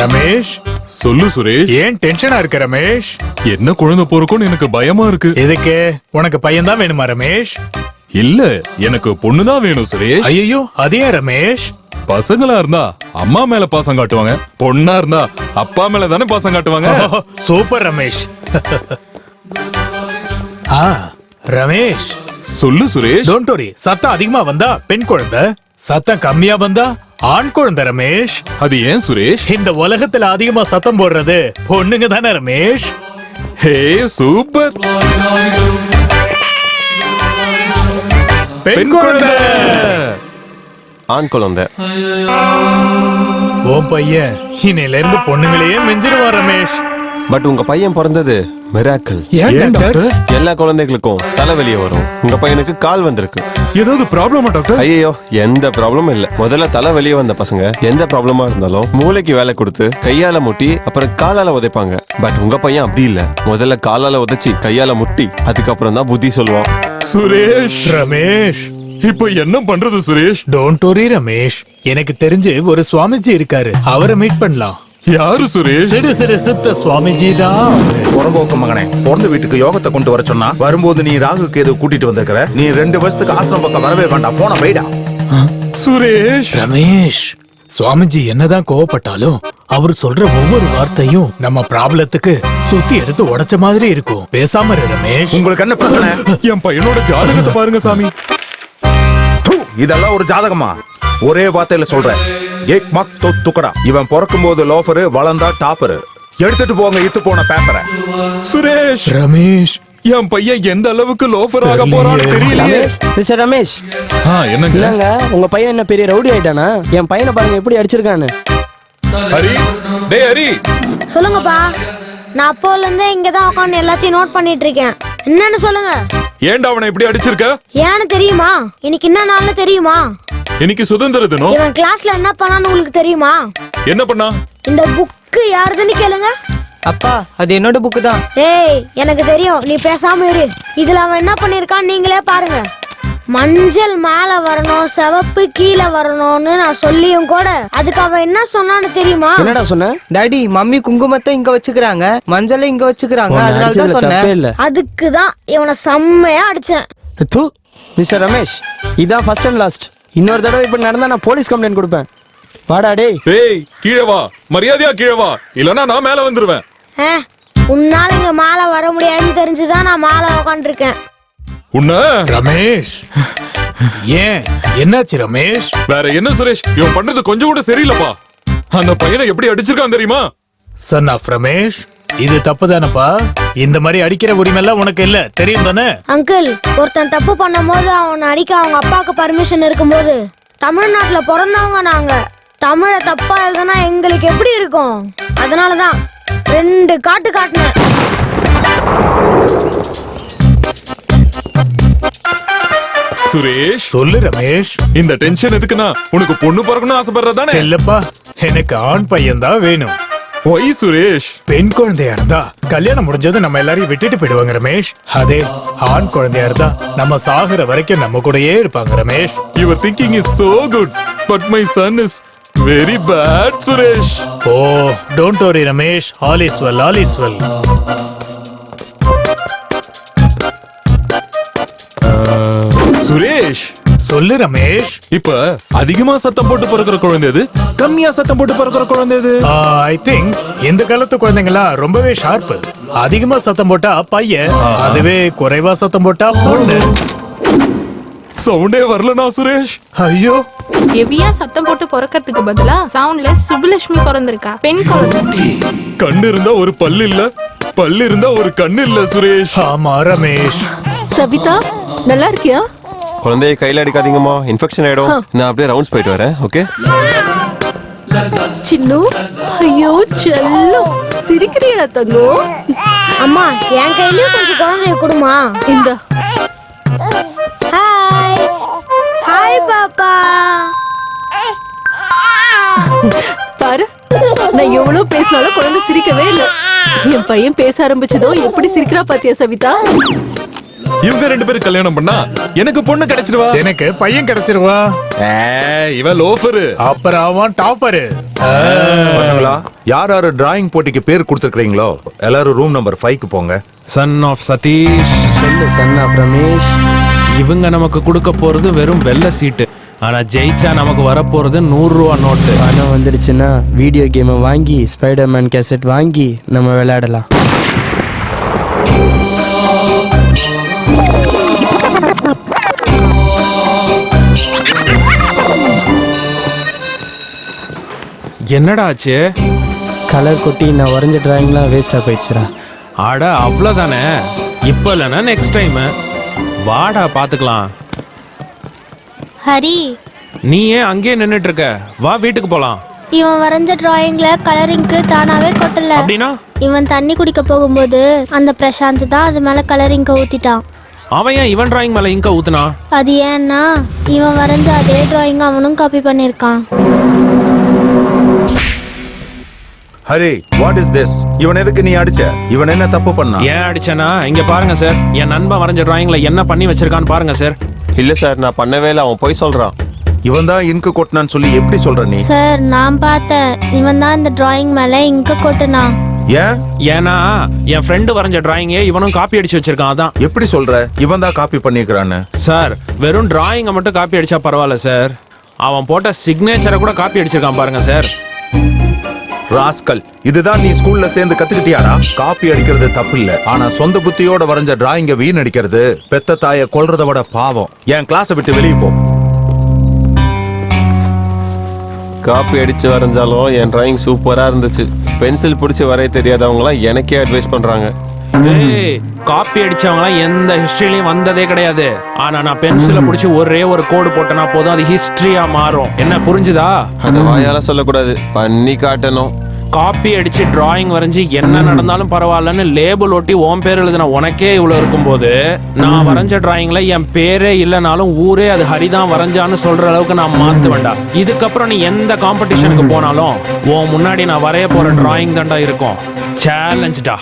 ரமேஷ்? சொல்லு சுரேஷ். ஏன் டென்ஷனா இருக்க ரமேஷ்? என்ன குழந்தை போறக்கும்னு எனக்கு பயமா இருக்கு. எதுக்கு? உனக்கு பையன் தான் வேணுமா ரமேஷ்? இல்ல எனக்கு பொண்ணுதான் வேணும் சுரேஷ். ஐயோ அதே ரமேஷ்? பசங்களா இருந்தா அம்மா மேல பாசம் காட்டுவாங்க. பொண்ணா இருந்தா அப்பா மேல தானே பாசம் காட்டுவாங்க. சூப்பர் ரமேஷ். ஆ ரமேஷ். சொல்லு சுரேஷ். டோன்ட் வரி சத்தம் அதிகமா வந்தா பெண் குழந்தை. சத்தம் கம்மியா வந்தா ஆண் குழந்தை ரமேஷ். அது ஏன் சுரேஷ்? இந்த உலகத்துல அதிகமா சத்தம் போடுறது பொண்ணுங்க தானே ரமேஷ். ஹே சூப்பர். பெண் குழந்தை. ஆண் குழந்தை. உன் பையன் இன்னையில இருந்து பொண்ணுங்களையே மிஞ்சிருவான் ரமேஷ். பட் உங்க பையன் பிறந்தது மிராக்கிள் ஏன் டாக்டர்? எல்லா குழந்தைகளுக்கும் தலைவலியே வரும். உங்க பையனுக்கு கால் வந்திருக்கு. ஏதாவது ப்ராப்ளமா டாக்டர்? ஐயோ எந்த ப்ராப்ளமும் இல்ல. முதல்ல தலை வெளியே வந்த பசங்க எந்த ப்ராப்ளமா இருந்தாலும் மூளைக்கு வேலை கொடுத்து கையால முட்டி அப்புறம் காலால உதைப்பாங்க. பட் உங்க பையன் அப்படி இல்ல. முதல்ல காலால உதைச்சி கையால முட்டி அதுக்கப்புறம் தான் புத்தி சொல்லுவான். சுரேஷ். ரமேஷ். இப்போ என்ன பண்றது சுரேஷ்? Don't worry Ramesh. எனக்கு தெரிஞ்சு ஒரு சுவாமிஜி இருக்காரு. அவரை மீட் பண்ணலாம். யாரு சுரேஷ்? சிறு சிறு சித்த சுவாமிஜி தான் புறம்போக்கு மகனே பிறந்த வீட்டுக்கு யோகத்தை கொண்டு வர சொன்னா வரும்போது நீ ராகு கேது கூட்டிட்டு வந்திருக்கிற. நீ ரெண்டு வருஷத்துக்கு ஆசிரம் பக்கம் வரவே வேண்டாம் போன போயிடா. சுரேஷ். ரமேஷ் சுவாமிஜி என்னதான் கோவப்பட்டாலும் அவர் சொல்ற ஒவ்வொரு வார்த்தையும் நம்ம ப்ராப்ளத்துக்கு சுத்தி எடுத்து உடைச்ச மாதிரி இருக்கும். பேசாம இரு ரமேஷ். உங்களுக்கு என்ன பிரச்சனை? என் பையனோட ஜாதகத்தை பாருங்க சாமி. இதெல்லாம் ஒரு ஜாதகமா? ஒரே வார்த்தையில சொல்றேன். ஏக் மக் தொ துக்கடா. இவன் பிறக்கும் போது லோஃபரு வளர்ந்தா டாப்பரு எடுத்துட்டு போங்க இத்து போன பேப்பரை சுரேஷ். ரமேஷ். என் பையன் எந்த அளவுக்கு லோஃபர் ஆக போறான்னு தெரியலையே. ரமேஷ் மிஸ்டர் ரமேஷ். ஆ, என்னங்க? என்னங்க உங்க பையன் என்ன பெரிய ரவுடி ஆயிட்டானா? என் பையனை பாருங்க எப்படி அடிச்சிருக்கான்னு. ஹரி டேய் ஹரி. சொல்லுங்கப்பா. நான் அப்போல இருந்தே இங்க தான் உட்காந்து எல்லாத்தையும் நோட் பண்ணிட்டு இருக்கேன். என்னன்னு சொல்லுங்க. ஏன்டா அவனை இப்படி அடிச்சிருக்க? ஏன்னு தெரியுமா? இன்னைக்கு என்ன நாள்னு தெரியுமா? இன்னைக்கு சுதந்திர தினம். இவன் கிளாஸ்ல என்ன பண்ணான்னு உங்களுக்கு தெரியுமா? என்ன பண்ணா? இந்த புக்கு யாருதுன்னு கேளுங்க. அப்பா அது என்னோட புக்கு தான். ஏய் எனக்கு தெரியும். நீ பேசாம இரு. இதுல அவன் என்ன பண்ணிருக்கான்னு நீங்களே பாருங்க. மஞ்சள் மேல வரணும் சிவப்பு கீழே வரணும்னு நான் சொல்லியும் கூட அதுக்கு அவன் என்ன சொன்னான்னு தெரியுமா? என்னடா சொன்ன? டாடி மம்மி குங்குமத்தை இங்க வச்சுக்கிறாங்க மஞ்சளை இங்க வச்சுக்கிறாங்க அதனால தான் சொன்னேன். இல்ல. அதுக்கு தான் இவனை செம்மையா அடிச்சேன். தூ மிஸ்டர் ரமேஷ் இதான் ஃபர்ஸ்ட் அண்ட் லாஸ்ட் இன்னொரு தடவை இப்படி நடந்தா நான் போலீஸ் கம்ப்ளைண்ட் கொடுப்பேன். வாடா டேய். டேய் கீழே வா. மரியாதையா கீழே வா. இல்லனா நான் மேல வந்துருவேன். ஆ, உன்னால இங்க மாலை வர முடியாதுன்னு தெரிஞ்சுதான் நான் மாலை உக்காண்டிருக்கேன் உன்ன? ரமேஷ். ஏன்? என்னாச்சு ரமேஷ்? வேற என்ன சுரேஷ்? இவன் பண்றது கொஞ்சம் கூட சரியில்லப்பா. அந்த பையனை எப்படி அடிச்சிருக்கான் தெரியுமா? சன் ஆஃப் ரமேஷ் இது தப்பு தானப்பா இந்த மாதிரி அடிக்கிற உரிமைலாம் உனக்கு இல்ல தெரியும் தானே? அங்கிள் ஒருத்தன் தப்பு பண்ணும்போது அவனை அடிக்க அவங்க அப்பாவுக்கு பர்மிஷன் இருக்கும்போது தமிழ்நாட்டுல பிறந்தவங்க நாங்க. தமிழை தப்பா எழுதுனா எங்களுக்கு எப்படி இருக்கும்? அதனாலதான் ரெண்டு காட்டு காட்டினேன். சுரேஷ். சொல்லு ரமேஷ். இந்த டென்ஷன் எதுக்குன்னா உனக்கு பொண்ணு பிறக்கணும் ஆசைப்படுறதானே? இல்லப்பா எனக்கு ஆண் பையன் தான் வேணும். ஒய் சுரேஷ். பெண் குழந்தையா இருந்தா கல்யாணம் முடிஞ்சது நம்ம எல்லாரையும் விட்டுட்டு போயிடுவாங்க ரமேஷ். அதே ஆண் குழந்தையா இருந்தா நம்ம சாகுற வரைக்கும் நம்ம கூடயே இருப்பாங்க Ramesh. Your thinking is so good but my son is very bad Suresh. Oh don't worry Ramesh. All is well all is well Suresh சொல்லு ரமேஷ். இப்ப அதிகமா சத்தம் போட்டு பிறக்கிற குழந்தை எது? கம்மியா சத்தம் போட்டு பிறக்கிற குழந்தை எது? ஐ திங்க் இந்த காலத்து குழந்தைங்களாம் ரொம்பவே ஷார்ப்பு அதிகமா சத்தம் போட்டா பையன் அதுவே குறைவா சத்தம் போட்டா பொண்ணு. சவுண்டே வரலனா சுரேஷ். ஐயோ. ஹெவியா சத்தம் போட்டு பிறக்கிறதுக்கு பதிலா சவுண்ட்லெஸ் சுப்புலட்சுமி பிறந்திருக்கா. பெண் குழந்தை. கண்ணு இருந்தா ஒரு பல்லு இல்ல பல்லு இருந்தா ஒரு கண்ணு இல்ல சுரேஷ். ஆமா ரமேஷ். சபிதா நல்லா இருக்கியா? குழந்தைய கையில அடிக்காதீங்கம்மா. இன்ஃபெக்ஷன் ஆயிடும். நான் அப்படியே ரவுண்ட்ஸ் போயிட்டு வரேன். ஓகே சின்னு ஐயோ செல்லம். சிரிக்கிறியடா தங்கம் அம்மா என் கையிலயும் கொஞ்சம் குழந்தைய கொடுமா. இந்த. ஹாய் ஹாய் பாப்பா. பாரு நான் எவ்வளவு பேசினாலும் குழந்தை சிரிக்கவே இல்ல. என் பையன் பேச ஆரம்பிச்சதோ எப்படி சிரிக்கிறா பாத்தியா சவிதா? இவங்க ரெண்டு பேரும் கல்யாணம் பண்ணா எனக்கு பொண்ணு கிடைச்சிருவா? எனக்கு பையன் கிடைச்சிருவா. ஏய், இவன் லோஃபரு. அப்புறம் அவன் டாப்பரு. பசங்களா யார் யாரு டிராயிங் போட்டிக்கு பேர் கொடுத்துருக்கீங்களோ எல்லாரும் ரூம் நம்பர் ஃபைவ்க்கு போங்க. சன் ஆஃப் சதீஷ் சொல்லு சன் ஆஃப் ரமேஷ் இவங்க நமக்கு கொடுக்க போறது வெறும் வெள்ளை சீட்டு. ஆனா ஜெயிச்சா நமக்கு வரப்போறது நூறு ரூபா நோட்டு. பணம் வந்துருச்சுன்னா வீடியோ கேமை வாங்கி ஸ்பைடர்மேன் கேசட் வாங்கி நம்ம விளையாடலாம். என்னடா ஆச்சு? கலர் கொட்டி நான் வரைஞ்ச டிராயிங்லாம் வேஸ்ட்டாக போயிடுச்சுடா. அட அவ்வளோதானே இப்போ இல்லைன்னா நெக்ஸ்ட் டைம் வாடா பார்த்துக்கலாம் ஹரி. நீ ஏன் அங்கேயே நின்றுட்டு இருக்க வா வீட்டுக்கு போலாம். இவன் வரைஞ்ச டிராயிங்ல கலரிங்க்கு தானாவே கொட்டல. அப்படின்னா? இவன் தண்ணி குடிக்க போகும்போது அந்த பிரசாந்த் தான் அது மேல கலரிங்க ஊத்திட்டான். அவன் ஏன் இவன் டிராயிங் மேல இங்க ஊத்துனா? அது ஏன்னா இவன் வரைஞ்ச அதே டிராயிங் அவனும் காப்பி பண்ணிருக்கான் ஹரி வாட் இஸ் திஸ் இவன் எதுக்கு நீ அடிச்ச? இவன் என்ன தப்பு பண்ணா? ஏன் அடிச்சேனா? இங்க பாருங்க சார் என் நண்பன் வரைஞ்ச டிராயிங்ல என்ன பண்ணி வச்சிருக்கான்னு பாருங்க சார் இல்ல சார் நான் பண்ணவே இல்லை. அவன் போய் சொல்றான். இவன் தான் இன்கு கொட்டினான்னு சொல்லி எப்படி சொல்ற நீ? சார் நான் பார்த்தேன். இவன் தான் இந்த டிராயிங் மேல இங்க கொட்டுனான் ஏன்? ஏன்னா என் ஃப்ரெண்டு வரைஞ்ச டிராயிங்கே இவனும் காப்பி அடிச்சு வச்சிருக்கான் அதான். எப்படி சொல்ற? இவன் தான் காப்பி பண்ணிக்கிறான்னு சார் வெறும் டிராயிங்கை மட்டும் காப்பி அடிச்சா பரவாயில்ல சார் அவன் போட்ட சிக்னேச்சரை கூட காப்பி அடிச்சிருக்கான் பாருங்க சார் ராஸ்கல் இதுதான் நீ ஸ்கூல்ல சேர்ந்து கத்துக்கிட்டியாடா? காப்பி அடிக்கிறது தப்பு இல்ல ஆனா சொந்த புத்தியோட வரைஞ்ச டிராயிங்க வீண் அடிக்கிறது. பெத்த தாய கொல்றத விட பாவம். என் கிளாஸை விட்டு வெளியே போ. காப்பி அடிச்சு வரைஞ்சாலும் என் டிராயிங் சூப்பரா இருந்துச்சு. பென்சில் பிடிச்சி வரைய தெரியாதவங்களாம் எனக்கே அட்வைஸ் பண்றாங்க. காப்பி அடிச்சவங்களாம் எந்த ஹிஸ்டரியிலையும் வந்ததே கிடையாது. ஆனா நான் பென்சிலை பிடிச்சி ஒரே ஒரு கோடு போட்டனா போதும் அது ஹிஸ்டரியா மாறும். என்ன புரிஞ்சுதா? அதை வாயால சொல்லக்கூடாது. பண்ணி காட்டணும். காப்பி அடிச்சு டிராயிங் வரைஞ்சி என்ன நடந்தாலும் பரவாயில்லன்னு லேபிள் ஒட்டி உன் பேர் எழுதின உனக்கே இவ்வளோ இருக்கும்போது நான் வரைஞ்ச டிராயிங்ல என் பேரே இல்லைனாலும் ஊரே அது ஹரிதான் வரைஞ்சான்னு சொல்ற அளவுக்கு நான் மாத்து வேண்டாம் இதுக்கப்புறம் நீ எந்த காம்படிஷனுக்கு போனாலும் உன் முன்னாடி நான் வரைய போற டிராயிங் தாண்டா இருக்கும் சேலஞ்சுடா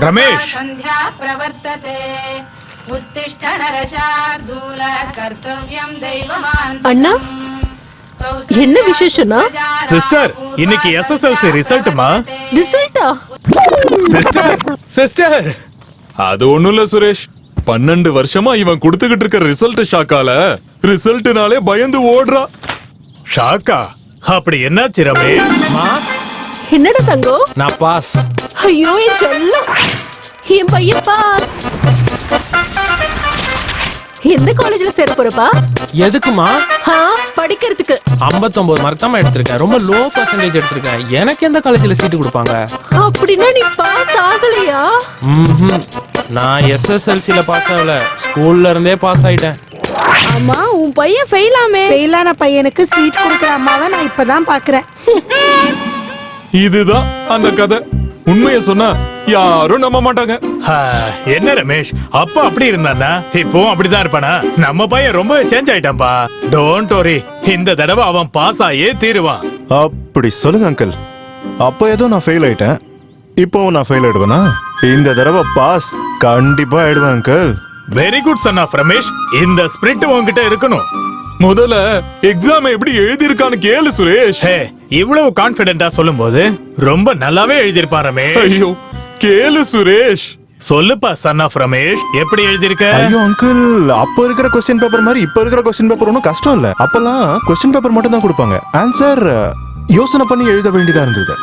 ரமேஷ் அண்ணா என்ன விசேஷம்னா? சிஸ்டர் இன்னைக்கு எஸ்எஸ்எல்சி ரிசல்ட்டுமா? ரிசல்ட்டா? Sister sister. அது ஒண்ணும் இல்ல சுரேஷ். பன்னெண்டு வருஷமா இவன் கொடுத்துக்கிட்டு இருக்க ரிசல்ட் ஷாக்கால ரிசல்ட்னாலே பயந்து ஓடுறான் ஷாக்கா? அப்படி என்னாச்சு ரமேஷ் என்னடா தங்கம்? நான் பாஸ். ஐயோ என் செல்லம். என் பையன் பாஸ். எந்த காலேஜ்ல சேர போறப்பா? எதுக்குமா? ஆ படிக்கிறதுக்கு. 59 மார்க் தான் எடுத்திருக்கேன் ரொம்ப லோ பர்சன்டேஜ் எடுத்திருக்கேன் எனக்கு எந்த காலேஜ்ல சீட்டு கொடுப்பாங்க? அப்படின்னா நீ பாஸ் ஆகலையா? ம்ஹும். நான் எஸ்எஸ்எல்சில பாஸ் ஆகல. ஸ்கூல்ல இருந்தே பாஸ் ஆயிட்டேன். ஆமா உன் பையன் ஃபெயிலாமே ஃபெயிலான பையனுக்கு ஸ்வீட் கொடுக்குற அம்மாவை நான் இப்பதான் பாக்குறேன் இதுதான் அந்த கதை. உண்மையை சொன்னா யாரும் நம்ப மாட்டாங்க. என்ன ரமேஷ்? அப்பா அப்படி இருந்தானா இப்பவும் அப்படிதான் இருப்பானா? நம்ம பையன் ரொம்ப சேஞ்ச் ஆயிட்டான்பா டோன்ட் வரி இந்த தடவை அவன் பாஸ் ஆயே தீருவான். அப்படி சொல்லுங்க அங்கிள் அப்போ ஏதோ நான் ஃபெயில் ஆயிட்டேன். இப்போவும் நான் ஃபெயில் ஆயிடுவேனா? இந்த தடவை பாஸ் கண்டிப்பா ஆயிடுவேன் uncle very good son of Ramesh. இந்த ஸ்பிரிட் உன்கிட்ட இருக்கணும். முதல்ல எக்ஸாம் எப்படி எழுதியிருக்கான்னு கேளு சுரேஷ். ஹே இவ்வளவு கான்பிடென்ட்டா சொல்லும்போது ரொம்ப நல்லாவே எழுதியிருப்பான் ரமேஷ். ஐயோ கேளு சுரேஷ். சொல்லுப்பா சன் ஆஃப் ரமேஷ். எப்படி எழுதியிருக்க? ஐயோ அங்கிள் அப்போ இருக்கிற கொஸ்டின் பேப்பர் மாதிரி இப்போ இருக்கிற கொஸ்டின் பேப்பர் ஒன்றும் கஷ்டம் இல்ல. அப்பெல்லாம் கொஸ்டின் பேப்பர் மட்டும் தான் கொடுப்பாங்க. ஆன்சர் யோசனை பண்ணி எழுத வேண்டியதா இருந்தது.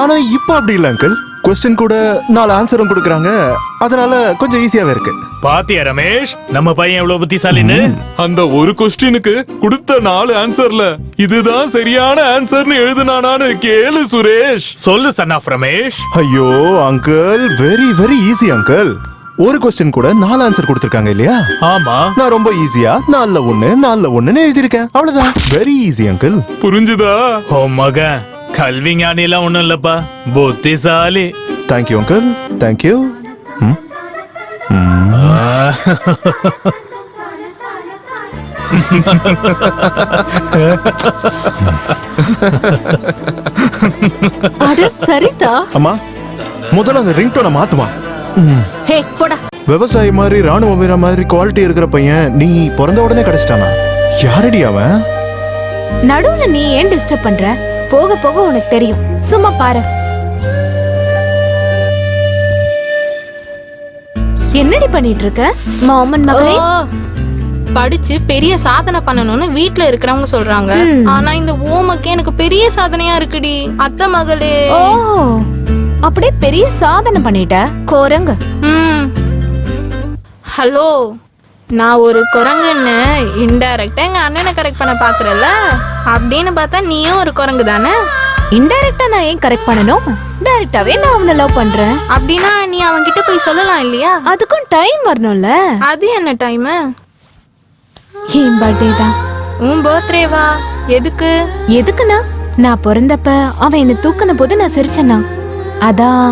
ஆனா இப்போ அப்படி இல்ல அங்கிள் கொஸ்டின் கூட நாலு ஆன்சரும் கொடுக்குறாங்க. அதனால கொஞ்சம் ஈஸியாவே இருக்கு. பாத்தியா ரமேஷ்? நம்ம பையன் எவ்வளவு புத்திசாலின்னு? அந்த ஒரு கொஸ்டினுக்கு கொடுத்த நாலு ஆன்சர்ல இதுதான் சரியான ஆன்சர்னு எழுதுனானான்னு கேளு சுரேஷ். சொல்லு சன் ஆஃப் ரமேஷ். ஐயோ uncle very very easy uncle ஒரு கொஸ்டின் கூட நாலு ஆன்சர் கொடுத்துருக்காங்க இல்லையா? ஆமா. நான் ரொம்ப ஈஸியா நாலுல ஒண்ணு நாலுல ஒண்ணுன்னு எழுதியிருக்கேன். அவ்வளவுதான். வெரி ஈஸி அங்கிள் புரிஞ்சுதா? ஓ மகன். கல்வி ஞானி எல்லாம் ஒண்ணும் இல்லப்பா. புத்திசாலி. தேங்க்யூ அங்கிள் தேங்க்யூ அட சரிதா. அம்மா முதல்ல அந்த ரிங்டோனை மாத்துமா. ஹே போடா. விவசாயி மாதிரி ராணுவ வீர மாதிரி குவாலிட்டி இருக்கிற பையன் நீ பிறந்த உடனே கிடைச்சிட்டானா? யாரடி அவன்? நடுவுல நீ ஏன் டிஸ்டர்ப் பண்ற? போக போக உனக்கு தெரியும். சும்மா பாரு. என்னடி பண்ணிட்டு இருக்க மாமன் மகளே? படிச்சு பெரிய சாதனை பண்ணணும்னு வீட்ல இருக்கிறவங்க சொல்றாங்க. ஆனா இந்த ஓமக்கு எனக்கு பெரிய சாதனையா இருக்குடி. அத்தை மகளே. ஓ அப்படியே பெரிய சாதனை பண்ணிட்ட? கோரங்க. ஹலோ. நான் ஒரு குரங்குன்னு இன்டைரக்டா எங்க அண்ணனை கரெக்ட் பண்ண பாக்குறல்ல? அப்படின்னு பார்த்தா நீயும் ஒரு குரங்கு தானே? இன்டைரக்டா நான் ஏன் கரெக்ட் பண்ணணும்? டைரக்டாவே நான் அவனை லவ் பண்றேன். அப்படின்னா நீ அவன்கிட்ட போய் சொல்லலாம் இல்லையா? அதுக்கும் டைம் வரணும்ல. அது என்ன டைம் என் பர்த்டே தான்? உன் பர்த்டேவா எதுக்கு? எதுக்குண்ணா? நான் பிறந்தப்ப அவன் என்ன தூக்குன போது நான் சிரிச்சேனா அதான்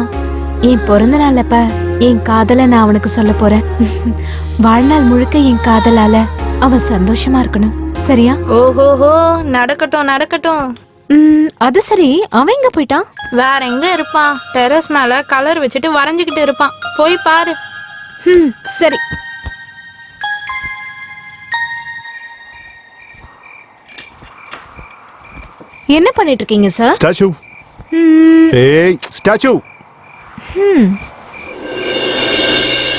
என் பிறந்த நாளப்ப என் காதலை நான் அவனுக்கு சொல்ல போறேன். வாழ்நாள் முழுக்க என் காதலால அவன் சந்தோஷமா இருக்கணும். சரியா? ஓஹோஹோ நடக்கட்டும் நடக்கட்டும். ம், அது சரி. அவன் எங்க போயிட்டான்? வேற எங்க இருப்பான்? டெரஸ் மேல கலர் வச்சுட்டு வரைஞ்சுக்கிட்டு இருப்பான். போய் பாரு. ம், சரி. என்ன பண்ணிட்டு இருக்கீங்க சார்? ஸ்டாச்சு. ம், ஏய் ஸ்டாச்சு.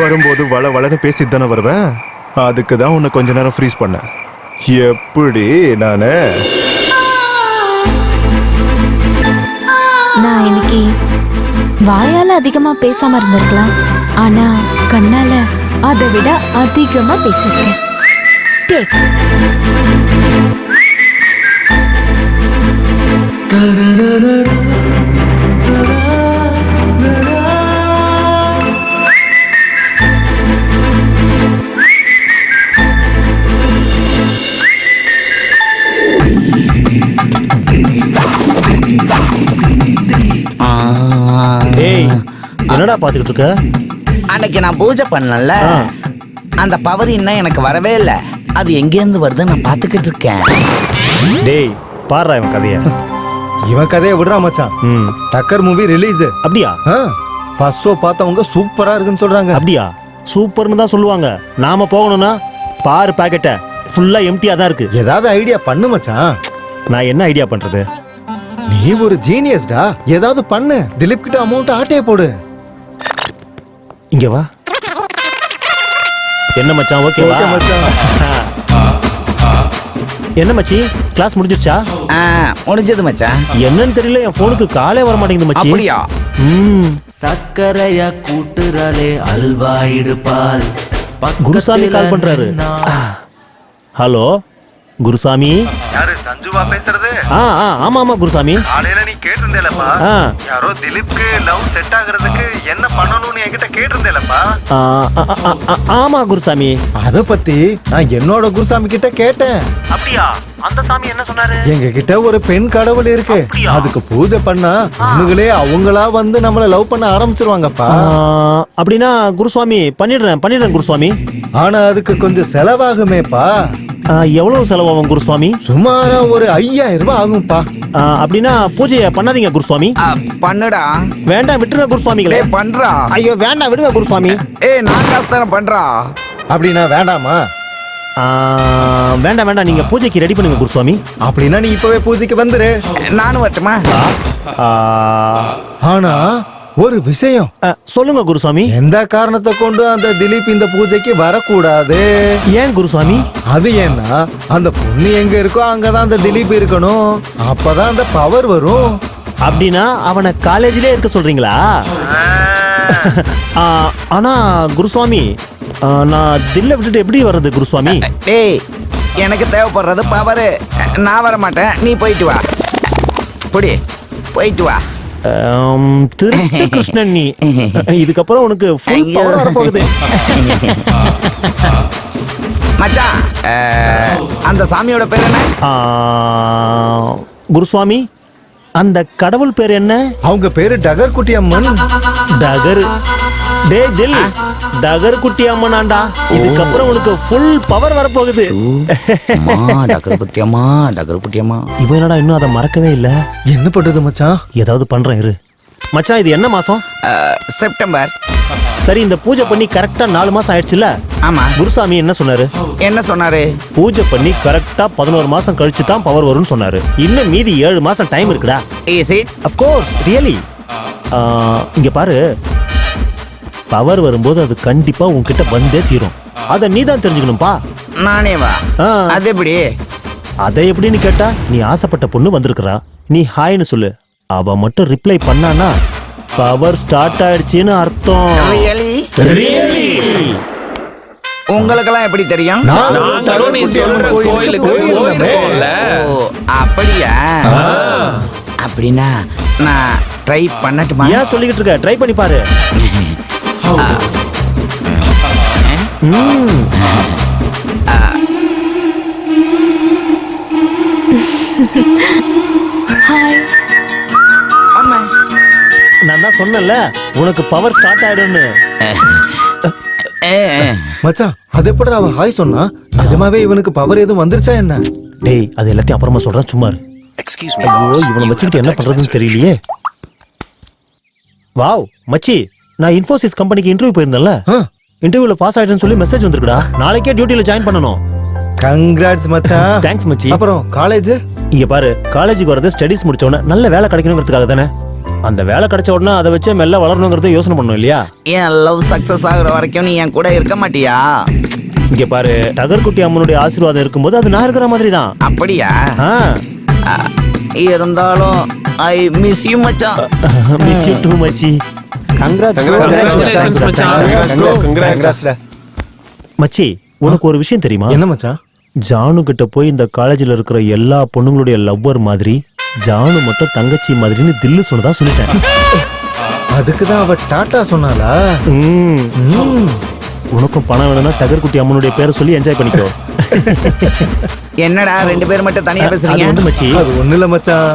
வரும்போது வள வளன்னு பேசிட்டு தானே வருவேன்? அதுக்கு தான் உன்னை கொஞ்ச நேரம் ஃப்ரீஸ் பண்ணேன். எப்படி நானு? நான் இன்னைக்கு வாயால அதிகமா பேசாம இருந்திருக்கலாம். ஆனா கண்ணால அதை விட அதிகமா பேசியிருக்கேன். Take. ஏய் என்னடா பாத்துக்கிட்டு இருக்க? அன்னைக்கு நான் பூஜை பண்ணல அந்த பவர் இன்னும் எனக்கு வரவே இல்ல. அது எங்கேருந்து வருது நான் பாத்துக்கிட்டு இருக்கேன். டேய் பாடுறா இவன் கதைய. இவன் கதையை விடுறா மச்சான். ம். டக்கர் மூவி ரிலீஸ் அப்படியா? ஃபர்ஸ்ட் ஷோ பார்த்தவங்க சூப்பரா இருக்குன்னு சொல்றாங்க. அப்படியா? சூப்பர்னு தான் சொல்லுவாங்க. நாம போகணும்னா பாரு பாக்கெட்ட ஃபுல்லா எம்டியா தான் இருக்கு. ஏதாவது ஐடியா பண்ணு மச்சான். நான் என்ன ஐடியா பண்றது? நீ ஒரு ஜீனியஸ்டா ஏதாவது பண்ணு. திலீப் கிட்ட அமௌண்ட் ஆட்டைய போடு. இங்க வா. என்ன மச்சான்? ஓகேவா Okay மச்சான். என்ன மச்சி? கிளாஸ் முடிஞ்சிருச்சா? முடிஞ்சது மச்சான். என்னன்னு தெரியல என் போனுக்கு காலே வர மாட்டேங்குது மச்சி. அப்படியா? ம். சர்க்கரைய கூட்டுறாலே அல்வா இடுப்பால். குருசாமி கால் பண்றாரு. ஹலோ? குருசாமி. யாரு சஞ்சுவா பேசுறது? ஆ ஆ ஆமா ஆமா குருசாமி. காலையில நீ கேட்டிருந்தேலப்பா. ஆ. யாரோ திலீப்க்கு லவ் செட் ஆகுறதுக்கு என்ன பண்ணணும்னு என்கிட்ட கேட்டிருந்தேலப்பா. ஆ, ஆ, ஆ, ஆ, ஆமா குருசாமி. அத பத்தி நான் என்னோட குருசாமி கிட்ட கேட்டேன். அப்படியா? அந்த சாமி என்ன சொன்னாரு? எங்க கிட்ட ஒரு பெண் கடவுள் இருக்கு. அதுக்கு பூஜை பண்ணா பொண்ணுகளே அவங்களா வந்து நம்மள லவ் பண்ண ஆரம்பிச்சிருவாங்கப்பா. ஆ, அப்படின்னா குருசுவாமி பண்ணிடுறேன் பண்ணிடுறேன் குருசுவாமி ஆனா அதுக்கு கொஞ்சம் செலவாகுமேப்பா. எவ்வளவு செலவாகும் குருசுவாமி? சுமாரா ஒரு ஐயாயிரம் ரூபாய் ஆகும்பா அப்படின்னா பூஜையை பண்ணாதீங்க குருசுவாமி. பண்ணுடா. வேண்டாம் விட்டுருங்க குருசுவாமிகளே. பண்றா. ஐயோ வேண்டாம் விடுங்க குருசுவாமி. ஏய் நான் காசு தானே பண்றா. அப்படின்னா வேண்டாமா? ஆ, வேண்டாம் வேண்டாம் நீங்க பூஜைக்கு ரெடி பண்ணுங்க குருசுவாமி. அப்படின்னா நீ இப்பவே பூஜைக்கு வந்துரு. நானும் வரட்டுமா? ஆ, ஆனா ஒரு விஷயம். ஆ, சொல்லுங்க குருசுவாமி எந்த காரணத்தை கொண்டு அந்த திலீப் இந்த பூஜைக்கு வரக்கூடாது? ஏன் குருசுவாமி அது ஏன்னா அந்த பொண்ணு எங்க இருக்கோ அங்கதான் அந்த திலீப் இருக்கணும். அப்பதான் அந்த பவர் வரும். அப்படின்னா அவனை காலேஜிலே இருக்க சொல்றீங்களா? ஆ, ஆனா குருசுவாமி ஆ, நான் தில்ல விட்டுட்டு எப்படி வர்றது குருசுவாமி டேய் எனக்கு தேவைப்படுறது பவரு நான் வர மாட்டேன் நீ போயிட்டு வா. புடி போயிட்டு வா. திருட்டு கிருஷ்ணன் நீ. இதுக்கப்புறம் உனக்கு ஐயோ. power வரப்போகுது. மச்சான் அந்த சாமியோட பேர் என்ன? குருசுவாமி. அந்த கடவுள் பேர் என்ன? அவங்க பேரு டகர் குட்டி அம்மன் டகர். டே தில். டகர் குட்டி அம்மனாண்டா இதுக்கப்புறம் உனக்கு ஃபுல் பவர் வரப்போகுது. அம்மா டகர் புட்டியம்மா டகர் புட்டியம்மா இவன் என்னடா இன்னும் அதை மறக்கவே இல்ல? என்ன பண்றது மச்சான்? ஏதாவது பண்றேன் இரு. மச்சான் இது என்ன மாசம்? செப்டம்பர். சரி இந்த பூஜை பண்ணி கரெக்டா நாலு மாசம் ஆயிடுச்சுல ஆமா. குருசாமி என்ன சொன்னாரு? என்ன சொன்னாரு? பூஜை பண்ணி கரெக்டா பதினோரு மாசம் கழிச்சு தான் பவர் வரும்னு சொன்னாரு. இன்னும் மீதி ஏழு மாசம் டைம் இருக்குடா. Is it of course really இங்க பாரு. பவர் வரும்போது அது கண்டிப்பா உன்கிட்ட வந்தே தீரும். அத நீ தான் தெரிஞ்சுக்கணும்பா. நானே வா. அது எப்படி? அதை எப்படின்னு கேட்டா நீ ஆசைப்பட்ட பொண்ணு வந்திருக்கிறா. நீ ஹாய்னு சொல்லு. அவ மட்டும் ரிப்ளை பண்ணானா பவர் ஸ்டார்ட் ஆயிடுச்சுன்னு அர்த்தம். ரியலி உங்களுக்கெல்லாம் எப்படி தெரியும்? நாங்களும் நீ சொல்ற கோயிலுக்கு போயிருக்கோம்ல ஓ அப்படியா? அப்படின்னா நான் ட்ரை பண்ணட்டுமா? ஏன் சொல்லிக்கிட்டு இருக்க? ட்ரை பண்ணி பாரு. ம். ஹாய் நான் தான் சொன்னேன்ல உனக்கு பவர் ஸ்டார்ட் ஆயிடும்னு. மச்சான் அது எப்படி அவ ஹாய் சொன்னா? நிஜமாவே இவனுக்கு பவர் எதுவும் வந்துருச்சா என்ன? டேய் அது எல்லாத்தையும் அப்புறமா சொல்றேன் சும்மா இரு. ஐயோ இவனை வச்சுக்கிட்டு என்ன பண்றதுன்னு தெரியலையே. வாவ் மச்சி நான் இன்ஃபோசிஸ் கம்பெனிக்கு இன்டர்வியூ போயிருந்தேன்ல. இன்டர்வியூல பாஸ் ஆயிட்டேன்னு சொல்லி மெசேஜ் வந்திருக்குடா. நாளைக்கே டியூட்டில ஜாயின் பண்ணனும் கங்க்ராட்ஸ் மச்சான். தேங்க்ஸ் மச்சி. அப்புறம் காலேஜ் இங்க பாரு காலேஜுக்கு வரது ஸ்டடிஸ் முடிச்ச உடனே நல்ல வேலை கிடைக்கணுங்கிறதுக்காக தானே. அந்த வேலை கிடைச்ச உடனே அதை வச்சு மெல்ல வளரணுங்கிறத யோசனை பண்ணணும் இல்லையா? என் லவ் சக்சஸ் ஆகுற வரைக்கும் நீ என் கூட இருக்க மாட்டியா? இங்க பாரு டகர்குட்டி அம்மனுடைய ஆசீர்வாதம் இருக்கும்போது அது நான் இருக்கிற மாதிரி தான் அப்படியா? ஆ. இருந்தாலும் ஐ மிஸ் யூ மச்சான். மிஸ் யூ டூ மச்சி. Congratulations, மச்சான். மச்சி உனக்கு ஒரு விஷயம் தெரியுமா? என்ன மச்சான்? ஜானு கிட்ட போய் இந்த காலேஜ்ல இருக்கிற எல்லா பொண்ணுங்களுடைய லவ்வர் மாதிரி ஜானு மட்டும் தங்கச்சி மாதிரின்னு தில்லு சொன்னதா சொல்லிட்டேன். அதுக்கு தான் அவ டாட்டா சொன்னாளா? ம். உனக்கும் பணம் வேணும்னா தகர்குட்டி அம்மனுடைய பேரை சொல்லி என்ஜாய் பண்ணிக்கோ. என்னடா ரெண்டு பேர் மட்டும் தனியா அது பேசுறீங்க? வந்து மச்சி. அது ஒண்ணு இல்ல மச்சான்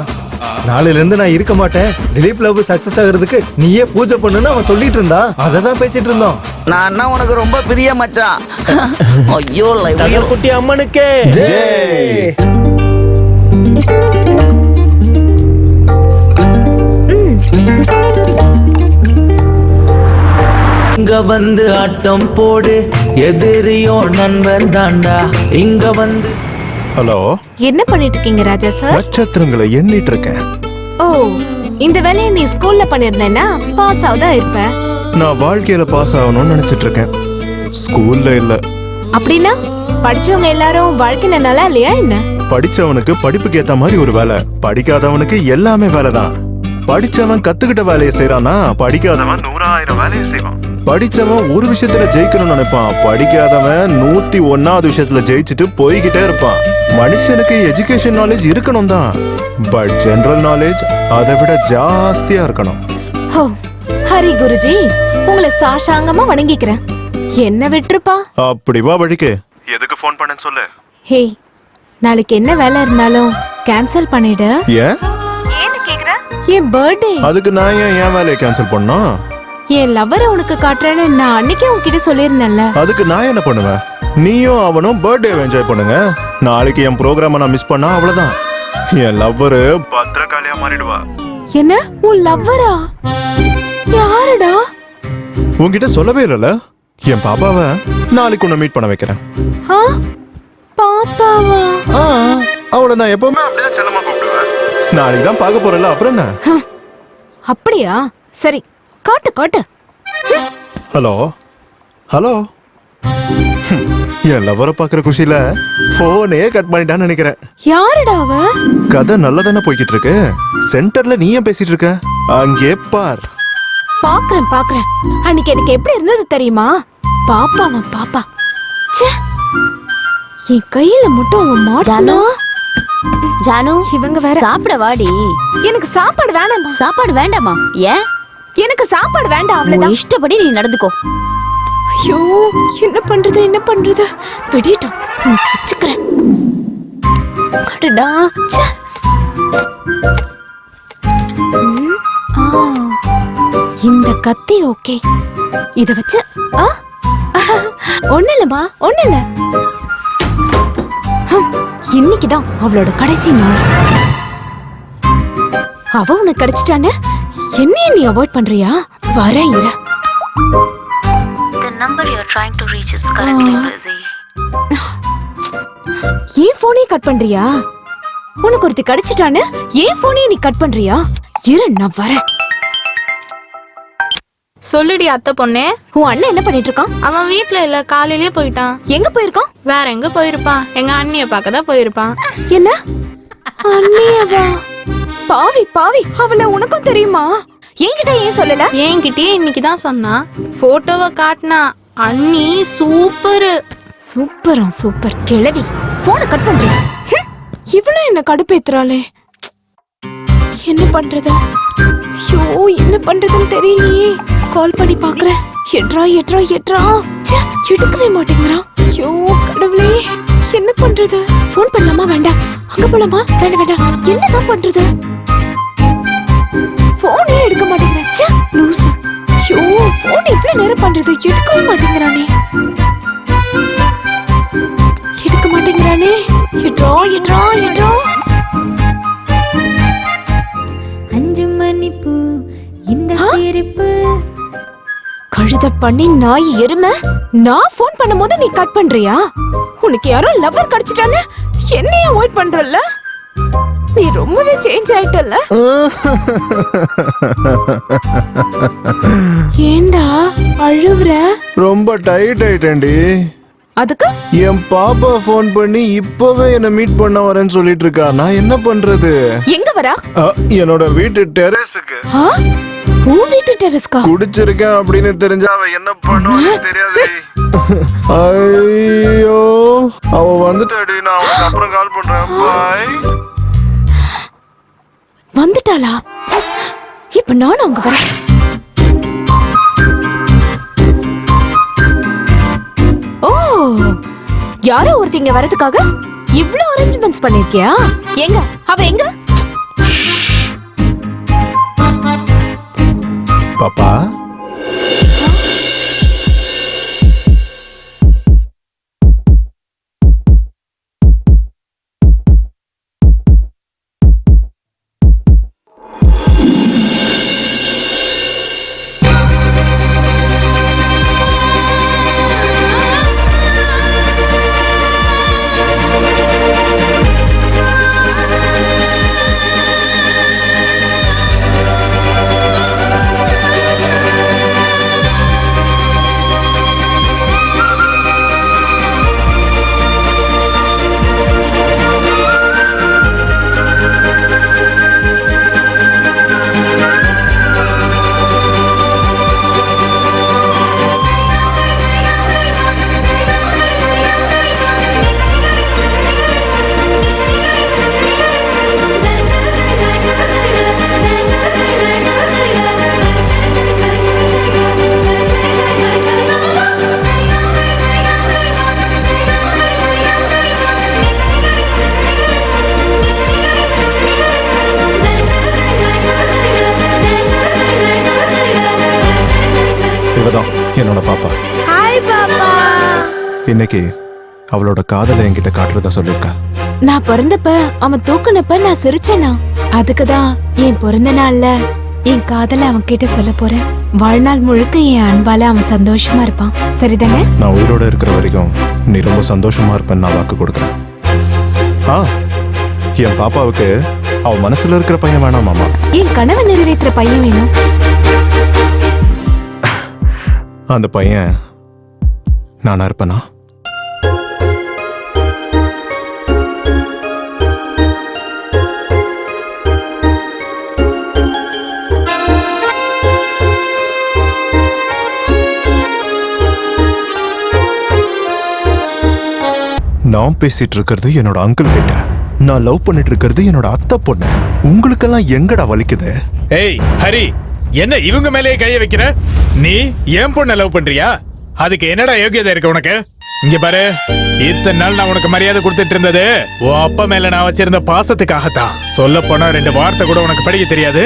நாளையில இருந்து நான் இருக்க மாட்டேன். திலீப் லவ் சக்சஸ் ஆகுறதுக்கு நீயே பூஜை பண்ணுன்னு அவன் சொல்லிட்டு இருந்தான் அதை தான் பேசிட்டு இருந்தோம். நான் உனக்கு ரொம்ப பிரிய மச்சான் ஐயோ தகர்குட்டி அம்மனுக்கே. இங்க வந்து ஆட்டம் போடு. எதிரியோ நண்பன் தாண்டா. இங்க வந்து. ஹலோ. என்ன பண்ணிட்டு இருக்கீங்க ராஜா சார் நட்சத்திரங்களை எண்ணிட்டு இருக்கேன் ஓ இந்த வேலையை நீ ஸ்கூல்ல பண்ணிருந்தேன்னா பாஸ் ஆகுதா இருப்ப நான் வாழ்க்கையில பாஸ் ஆகணும்னு நினைச்சிட்டு இருக்கேன் ஸ்கூல்ல இல்ல. அப்படின்னா படிச்சவங்க எல்லாரும் வாழ்க்கையில நல்லா இல்லையா என்ன? படிச்சவனுக்கு படிப்புக்கு ஏத்த மாதிரி ஒரு வேலை. படிக்காதவனுக்கு எல்லாமே வேலை தான் படிச்சவன் கத்துக்கிட்ட வேலையை செய்யறானா படிக்காதவன் நூறாயிரம் வேலையை செய்வான். படிச்சவன் ஒரு விஷயத்துல ஜெயிக்கணும்னு நினைப்பான். படிக்காதவன் நூத்தி ஒன்னாவது விஷயத்துல ஜெயிச்சுட்டு போய்கிட்டே இருப்பான். மனுஷனுக்கு எஜுகேஷன் நாலேஜ் இருக்கணும் தான் பட் ஜெனரல் நாலேஜ் அதை விட ஜாஸ்தியா இருக்கணும். ஹோ ஹரி குருஜி உங்களை சாஷாங்கமா வணங்கிக்கிறேன். என்ன விட்டுருப்பா? அப்படி வா வழிக்கு. எதுக்கு ஃபோன் பண்ணேன்னு சொல்லு. ஹே நாளைக்கு என்ன வேலை இருந்தாலும் கேன்சல் பண்ணிடு. ஏன்? என் பர்த்டே அதுக்கு நான் ஏன் என் வேலையை கேன்சல் பண்ணோம் என் லவ்வரை உனக்கு காட்டுறேன்னு நான் அன்னைக்கே உன்கிட்ட சொல்லியிருந்தேன்ல. அதுக்கு நான் என்ன பண்ணுவேன்? நீயும் அவனும் பர்த்டே என்ஜாய் பண்ணுங்க. நாளைக்கு என் ப்ரோக்ராம நான் மிஸ் பண்ணா அவ்வளவுதான். என் லவ்வரு பத்திரகாளியா மாறிடுவா. என்ன? உன் லவ்வரா யாருடா? உன்கிட்ட சொல்லவே இல்லைல்ல. என் பாப்பாவை நாளைக்கு உன்னை மீட் பண்ண வைக்கிறேன். ஆ? பாப்பாவா? ஆ, அவளை நான் எப்பவுமே அப்படிதான் செல்லமா கூப்பிடுவேன். நாளைக்கு தான் பார்க்க போறல அப்புறம் என்ன? அப்படியா? சரி காட்டு காட்டு. ஹலோ? ஹலோ? என் லவ்வரை பாக்குற குஷியில போனே கட் பண்ணிட்டான்னு நினைக்கிறேன். யாருடா அவ? கதை நல்லதானே போய்கிட்டு இருக்கு சென்டர்ல நீ ஏன் பேசிட்டு இருக்க? அங்கே பார். பாக்குறேன் பாக்குறேன். அன்னைக்கு எனக்கு எப்படி இருந்தது தெரியுமா? பாப்பா அவன் பாப்பா. ச்சே. என் கையில மட்டும் அவன் மாட்டானோ? ஜானு இவங்க வேற. சாப்பிட வாடி. எனக்கு சாப்பாடு வேணாமா? சாப்பாடு வேண்டாமா? ஏன்? எனக்கு சாப்பாடு வேண்டாம் அவ்வளவுதான். இஷ்டப்படி நீ நடந்துக்கோ. ஐயோ என்ன பண்றது என்ன பண்றது? வெடிட்டும் வச்சுக்கிறேன். அடடா. ச்சே. இந்த கத்தி ஓகே. இத வச்சு ஆ. ஒண்ணு இல்லம்மா ஒண்ணு இல்ல. இன்னைக்குதான் அவளோட கடைசி நாள். அவ உனக்கு கிடைச்சிட்டான்னு என்னைய நீ அவாய்ட் பண்றியா? வரேன் இரு. The number you're trying to reach is currently busy. ஏன் போனையும் கட் பண்றியா? உனக்கு ஒருத்தி கிடைச்சிட்டான்னு ஏன் போனையும் நீ கட் பண்றியா? இரு நான் வரேன் சொல்லுடி அத்தை பொண்ணே. உன் அண்ணன் என்ன பண்ணிட்டு இருக்கான் அவன் வீட்ல இல்ல காலையிலேயே போயிட்டான். எங்க போயிருக்கான்? வேற எங்க போயிருப்பான்? எங்க அண்ணிய பார்க்க தான் போயிருப்பான். என்ன? அண்ணியவா? பாவி பாவி அவள உனக்கும் தெரியுமா? என்கிட்ட ஏன் சொல்லல? என்கிட்டயே இன்னைக்கு தான் சொன்னான் போட்டோவை காட்டினா அண்ணி சூப்பரு. சூப்பரா சூப்பர் கிழவி. போனை கட் பண்றேன் இவளும் என்ன கடுப்பேத்துறாளே? என்ன பண்றது? ஐயோ என்ன பண்றதுன்னு தெரியலையே. கால் பண்ணி பாக்குறேன். எட்ரா எட்ரா எட்ரா எடுக்கவே மாட்டேங்கிறான் ஐயோ கடவுளே. என்ன பண்றது? ஃபோன் பண்ணலாமா? வேண்டாம். அங்க போலாமா? வேண்டாம் வேண்டாம். என்னதான் பண்றது? போனே எடுக்க மாட்டேங்கிறேன் ச்சே, லூசு ஐயோ போன் எவ்வளவு நேரம் பண்றது? எடுக்கவே மாட்டேங்கிறானே. எடுக்க மாட்டேங்கிறானே. எட்ரா எட்ரா எட்ரா அஞ்சு மணி பூ இந்த சிரிப்பு. கழுத பண்ணி நாய் எருமை? நான் ஃபோன் பண்ணும்போது நீ கட் பண்றியா? உனக்கு யாரோ லவர் கிடைச்சிட்டான்னு என்னைய அவாய்ட் பண்றல்ல? நீ ரொம்பவே சேஞ்ச் ஆயிட்டல்ல? ஏண்டா அழுவுற? ரொம்ப டைட் ஆயிட்டேன்டி. அதுக்கு? என் பாப்பா ஃபோன் பண்ணி இப்பவே என்ன மீட் பண்ண வரேன்னு சொல்லிட்டு இருக்கா. நான் என்ன பண்றது? எங்க வரா? என்னோட வீட்டு டெரஸுக்கு? உன் வீட்டு டெரஸ்கா குடிச்சிருக்கேன் அப்படின்னு தெரிஞ்சா அவ என்ன பண்ணுவான்னு தெரியாது. ஐயோ. அவ வந்துட்டாடி நான் அவளுக்கு அப்புறம் கால் பண்றேன். பாய் வந்துட்டாளா? இப்ப நானும் அங்க வரேன். யாரோ ஒருத்தங்க வரதுக்காக இவ்ளோ அரேஞ்ச்மெண்ட்ஸ் பண்ணிருக்கியா? எங்க? அவ எங்க? பாப்பா? இன்னைக்கு அவளோட காதலை என்கிட்ட காட்டுறதா சொல்லியிருக்கா. நான் பிறந்தப்ப அவன் தூக்குனப்ப நான் சிரிச்சேனா? அதுக்கு தான் என் பிறந்த நாள்ல என் காதல அவன் கிட்ட சொல்ல போறேன். வாழ்நாள் முழுக்க என் அன்பால அவன் சந்தோஷமா இருப்பான். சரிதானே? நான் உயிரோட இருக்கிற வரைக்கும் நீ ரொம்ப சந்தோஷமா இருப்பேன்னு நான் வாக்கு கொடுக்குறேன். ஆ என் பாப்பாவுக்கு அவ மனசுல இருக்கிற பையன் வேணாம் மாமா. என் கனவை நிறைவேற்றுற பையன் வேணும். அந்த பையன் நானா இருப்பேனா? நான் பேசிட்டு இருக்கிறது என்னோட அங்கிள் கிட்ட. நான் லவ் பண்ணிட்டு இருக்கிறது என்னோட அத்தை பொண்ணு. உங்களுக்கெல்லாம் எங்கடா வலிக்குது? ஏய் ஹரி என்ன இவங்க மேலேயே கைய வைக்கிற? நீ என் பொண்ண லவ் பண்றியா? அதுக்கு என்னடா யோகியதை இருக்கு உனக்கு? இங்க பாரு இத்தனை நாள் நான் உனக்கு மரியாதை கொடுத்துட்டு இருந்தது. உன் அப்பா மேல நான் வச்சிருந்த பாசத்துக்காகத்தான். சொல்ல போனா ரெண்டு வார்த்தை கூட உனக்கு படிக்க தெரியாது.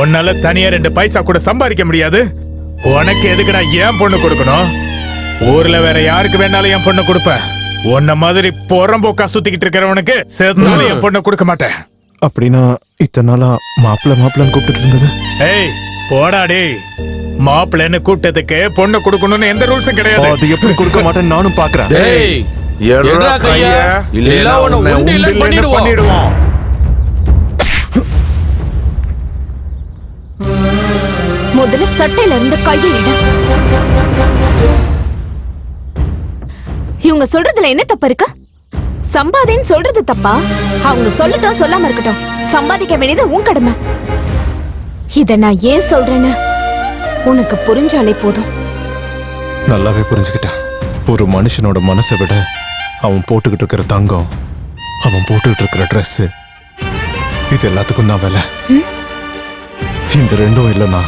உன்னால தனியா ரெண்டு பைசா கூட சம்பாதிக்க முடியாது. உனக்கு எதுக்குடா என் பொண்ணு கொடுக்கணும்? ஊர்ல வேற யாருக்கு வேணாலும் என் பொண்ணு கொடுப்பேன் உன்ன மாதிரி புறம்போக்கா சுத்திக்கிட்டு இருக்கிறவனுக்கு சேர்த்தாலும் என் பொண்ணு கொடுக்க மாட்டேன். அப்படின்னா இத்தனை நாளா மாப்பிள்ள மாப்பிள்ளன்னு கூப்பிட்டு இருந்தது? ஏய் போடா டேய். மாப்பிள்ளைன்னு கூப்பிட்டதுக்கு பொண்ணு கொடுக்கணும்னு எந்த ரூல்ஸும் கிடையாது. அது எப்படி கொடுக்க மாட்டேன்னு நானும் பாக்குறேன். கைய. உன்னை பண்ணிடுவோம். முதல்ல சட்டையில இருந்து கையை எடு இவங்க சொல்றதுல என்ன தப்பு இருக்கு? சம்பாதின்னு சொல்றது தப்பா? அவங்க சொல்லட்டும் சொல்லாம இருக்கட்டும். சம்பாதிக்க வேண்டியது உன் கடமை. இத நான் ஏன் சொல்றேன்னு உனக்கு புரிஞ்சாலே போதும். நல்லாவே புரிஞ்சுக்கிட்டேன் ஒரு மனுஷனோட மனசை விட அவன் போட்டுக்கிட்டு இருக்கிற தங்கம் அவன் போட்டுக்கிட்டு இருக்கிற Dress இது எல்லாத்துக்கும் தான் விலை. இந்த ரெண்டும் இல்லைன்னா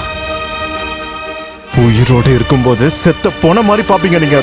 உயிரோட இருக்கும்போது செத்த போன மாதிரி பாப்பீங்க நீங்க.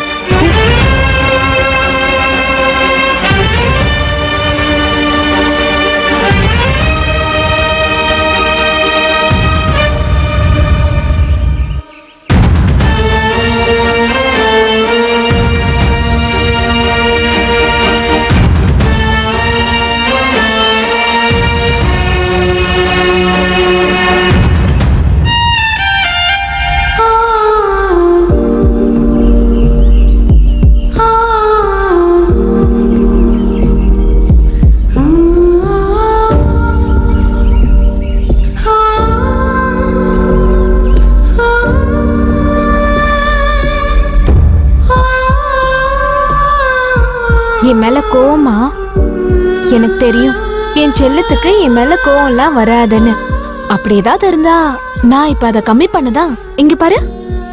என் மேல கோவம்லாம் வராதுன்னு. அப்படி ஏதாவது இருந்தா நான் இப்ப அதை கம்மி பண்ணதான் இங்க பாரு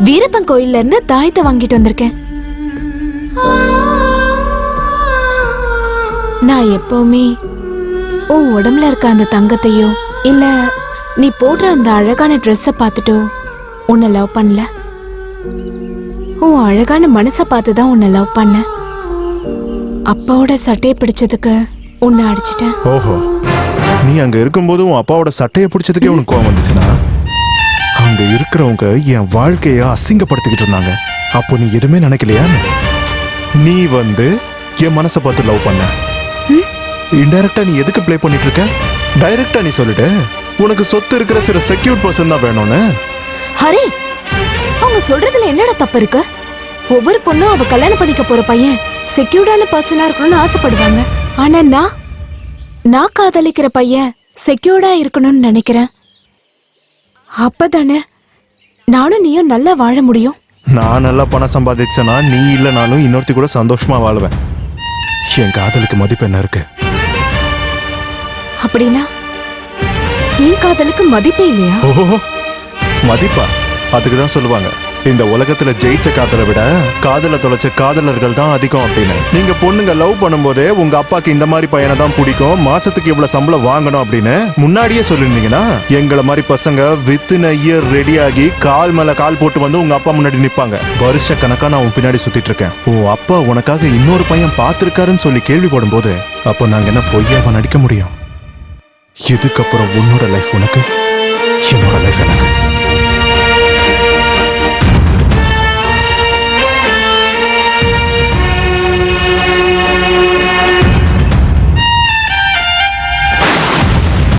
வீரப்பன் கோயில்ல இருந்து தாயத்தை வாங்கிட்டு வந்திருக்கேன். நான் எப்பவுமே உன் உடம்புல இருக்க அந்த தங்கத்தையோ இல்ல நீ போடுற அந்த அழகான ட்ரெஸ்ஸை பார்த்துட்டோ உன்னை லவ் பண்ணல? உன் அழகான மனசை பார்த்து தான் உன்னை லவ் பண்ணேன். அப்பாவோட சட்டையை பிடிச்சதுக்கு உன்னை அடிச்சிட்டேன். ஓஹோ. நீ அங்க இருக்கும்போது உன் அப்பாவோட சட்டையை பிடிச்சதுக்கே உனக்கு கோவம் வந்துச்சுன்னா? அங்க இருக்கிறவங்க என் வாழ்க்கைய அசிங்கப்படுத்திக்கிட்டு இருந்தாங்க. அப்போ நீ எதுவுமே நினைக்கலையா? நீ வந்து என் மனசை பார்த்து லவ் பண்ண. இன்டைரக்டா நீ எதுக்கு ப்ளே பண்ணிட்டு இருக்க? டைரக்டா நீ சொல்லிட்டு. உனக்கு சொத்து இருக்கிற சில செக்யூர்ட் பர்சன் தான் வேணும்னு. ஹரி அவங்க சொல்றதுல என்னடா தப்பு இருக்கு? ஒவ்வொரு பொண்ணும் அவ கல்யாணம் பண்ணிக்க போற பையன் செக்யூர்டான பர்சனா இருக்கணும்னு ஆசைப்படுவாங்க. ஆனா நான் நான் காதலிக்கிற பையன் செக்யூர்டா இருக்கணும்னு நினைக்கிறேன். அப்பதானே நானும் நீயும் நல்லா வாழ முடியும். நான் நல்லா பணம் சம்பாதிச்சேனா நீ இல்லைனாலும் இன்னொருத்தி கூட சந்தோஷமா வாழுவேன். என் காதலுக்கு மதிப்பு என்ன இருக்கு? அப்படின்னா என் காதலுக்கு மதிப்பே இல்லையா? ஓஹோ மதிப்பா? அதுக்கு தான் சொல்லுவாங்க. இந்த உலகத்துல ஜெயிச்ச காதலை விட காதல தொலைச்ச காதலர்கள் தான் அதிகம் அப்படின்னு. நீங்க பொண்ணுங்க லவ் பண்ணும்போதே உங்க அப்பாக்கு இந்த மாதிரி பையனை தான் பிடிக்கும். மாசத்துக்கு இவ்வளவு சம்பளம் வாங்கணும் அப்படின்னு முன்னாடியே சொல்லிருந்தீங்கன்னா எங்களை மாதிரி பசங்க வித்தின் இயர் ரெடி ஆகி கால் மேல கால் போட்டு வந்து உங்க அப்பா முன்னாடி நிப்பாங்க. வருஷ கணக்கா நான் உன் பின்னாடி சுத்திட்டு இருக்கேன். உன் அப்பா உனக்காக இன்னொரு பையன் பார்த்திருக்காருன்னு சொல்லி கேள்விப்படும் போது அப்போ நாங்க என்ன பொய்யாவா நடிக்க முடியும்? இதுக்கப்புறம் உன்னோட லைஃப் உனக்கு? என்னோட லைஃப் எனக்கு?